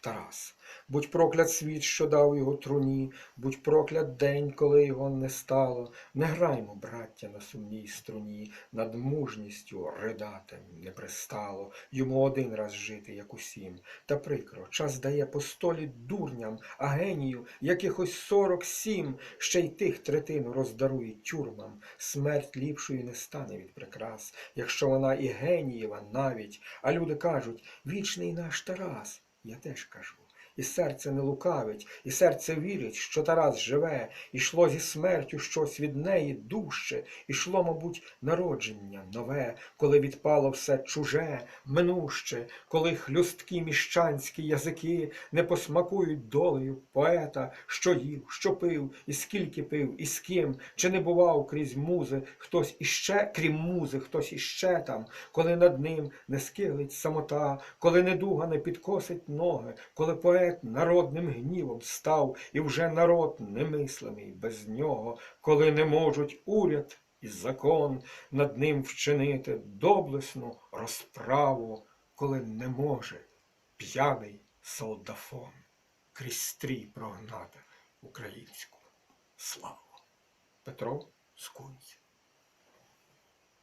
Тарас. Будь проклят світ, що дав його труні, будь проклят день, коли його не стало. Не граймо, браття, на сумній струні, над мужністю ридати не пристало. Йому один раз жити, як усім. Та прикро, час дає по столі дурням, а генію якихось сорок сім, ще й тих третину роздарує тюрмам. Смерть ліпшою не стане від прикрас, якщо вона і генієва навіть. А люди кажуть, вічний наш Тарас. Я теж кажу. І серце не лукавить, і серце вірить, що Тарас живе, ішло зі смертю щось від неї дужче, ішло, мабуть, народження нове, коли відпало все чуже, минуще, коли хлюсткі міщанські язики не посмакують долею поета, що їв, що пив, і скільки пив, і з ким, чи не бував крізь музи хтось іще, крім музи, хтось іще там, коли над ним не скилить самота, коли недуга не підкосить ноги, коли поет народним гнівом став, і вже народ немислимий без нього, коли не можуть уряд і закон над ним вчинити доблесну розправу, коли не може п'яний солдафон крізь стрій прогнати українську славу. Петро Скунць